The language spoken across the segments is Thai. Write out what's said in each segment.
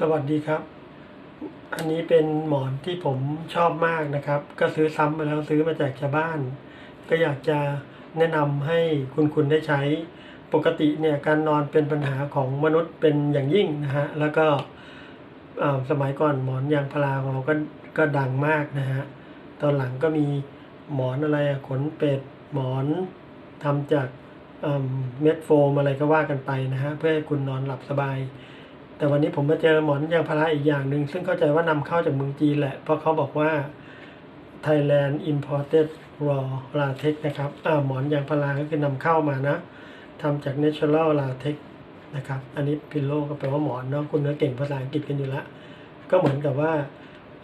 สวัสดีครับ อันนี้เป็นหมอนที่ผมชอบมากนะครับ ก็ซื้อซ้ำมาแล้วซื้อมาจากชาวบ้าน ก็อยากจะแนะนำให้คุณคุณได้ใช้ ปกติเนี่ยการนอนเป็นปัญหาของมนุษย์เป็นอย่างยิ่งนะฮะ แล้วก็สมัยก่อนหมอนยางพาราของเราก็ก็ดังมากนะฮะ ตอนหลังก็มีหมอนอะไรขนเป็ดหมอนทำจากเม็ดโฟมอะไรก็ว่ากันไปนะฮะ เพื่อให้คุณนอนหลับสบาย แต่วันนี้ผมมาเจอหมอนยางพาราอีกอย่างหนึ่งซึ่งเข้าใจว่านำเข้าจากเมืองจีนแหละ เพราะเขาบอกว่า Thailand imported raw latex นะครับอ่าหมอนยางพาราก็คือนำเข้ามานะทำจาก natural latex นะครับ อันนี้พิลโลก็แปลว่าหมอนเนาะคุณเนื้อเก่งภาษาอังกฤษกันอยู่ล้วก็เหมือนกับว่า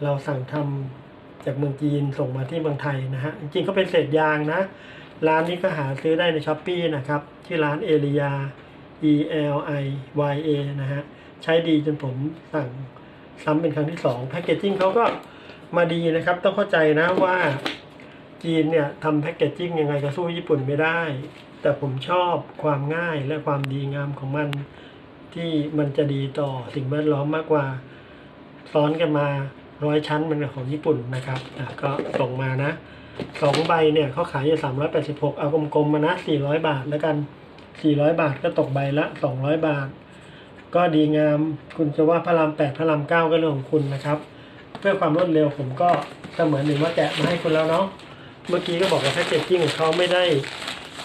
เราสั่งทำจากเมืองจีนส่งมาที่เมืองไทยนะฮะ จริงๆก็เป็นเศษยางนะ ร้านนี้ก็หาซื้อได้ในช้อปปีนะครับ ที่ร้านเอเรีย E L I Y A นะฮะ ใช้ดีจนผมสั่งซ้ำเป็นครั้งที่สองแพคเกจจิ้งเขาก็มาดีนะครับ ต้องเข้าใจนะว่าจีนเนี่ยทำแพคเกจจิ้งยังไงก็สู้ญี่ปุ่นไม่ได้ แต่ผมชอบความง่ายและความดีงามของมันที่มันจะดีต่อสิ่งแวดล้อมมากกว่า ซ้อนกันมาร้อยชั้นมันของญี่ปุ่นนะครับอะก็ส่งมานะสองใบเนี่ยเขาขายอยู่สามร้อยแปดสิบหกเอากลมๆมานะสี่ร้อยบาทแล้วกันสี่ร้อยบาทก็ตกใบละสองร้อยบาท ก็ดีงามคุณจะว่าพระรามแปดพระรามเก้าก็เรื่องของคุณนะครับ เพื่อความรวดเร็วผมก็เสมือนหนึ่งว่าแกะมาให้คุณแล้วเนาะเมื่อกี้ก็บอกว่าแพ็กเกจจิ้งของเขาไม่ได้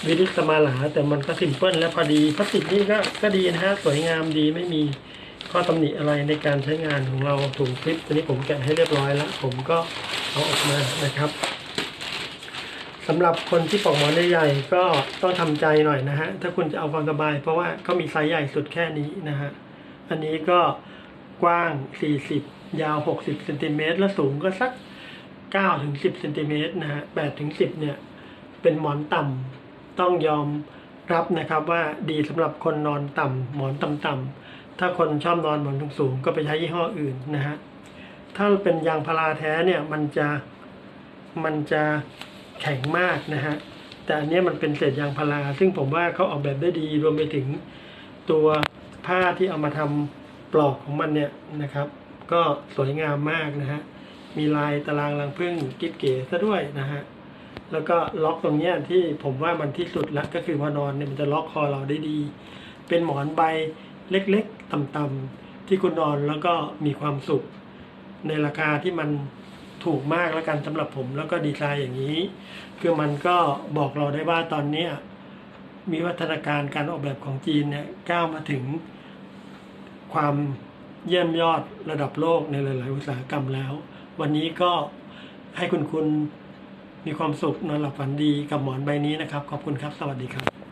วิลิสมาหลาแต่มันก็สิมเพิลและพอดีพลาสติกนี่ก็ก็ดีนะฮะสวยงามดีไม่มีข้อตำหนิอะไรในการใช้งานของเราถุงคลิปอันนี้ผมแกะให้เรียบร้อยแล้ว ผมก็เอาออกมานะครับ สำหรับคนที่ปอกหมอนใหญ่ๆก็ต้องทำใจหน่อยนะฮะ ถ้าคุณจะเอาความสบาย เพราะว่าก็มีไซส์ใหญ่สุดแค่นี้นะฮะ อันนี้ก็กว้าง 40 ยาว 60เซนติเมตรและสูงก็สัก 9 ถึง 10เซนติเมตรนะฮะ8ถึง 10 เนี่ย เป็นหมอนต่ำต้องยอมรับนะครับว่าดีสำหรับคนนอนต่ำหมอนต่ำๆถ้าคนชอบนอนหมอนสูงๆก็ไปใช้ยี่ห้ออื่นนะฮะ ถ้าเป็นยางพาราแท้เนี่ยมันจะมันจะ แข็งมากนะฮะแต่อันนี้มันเป็นเศษยางพาราซึ่งผมว่าเขาออกแบบได้ดีรวมไปถึงตัวผ้าที่เอามาทำปลอกของมันเนี่ยนะครับ ก็สวยงามมากนะฮะมีลายตารางรังผึ้งกิ๊บเก๋ซะด้วยนะฮะแล้วก็ล็อกตรงเนี้ยที่ผมว่ามันที่สุดละก็คือพอนอนเนี่ยมันจะล็อกคอเราได้ดี เป็นหมอนใบเล็กๆต่ำๆที่คุณนอนแล้วก็มีความสุข ในราคาที่มัน ถูกมากแล้วกันสำหรับผมแล้วก็ดีไซน์อย่างนี้ คือมันก็บอกเราได้ว่าตอนเนี้มีวัฒนาการการออกแบบของจีนเนี่ยก้าวมาถึงความเยี่ยมยอดระดับโลกในหลาย ๆ อุตสาหกรรมแล้ว วันนี้ก็ให้คุณคุณมีความสุขนอนหลับฝันดีกับหมอนใบนี้นะครับ ขอบคุณครับ สวัสดีครับ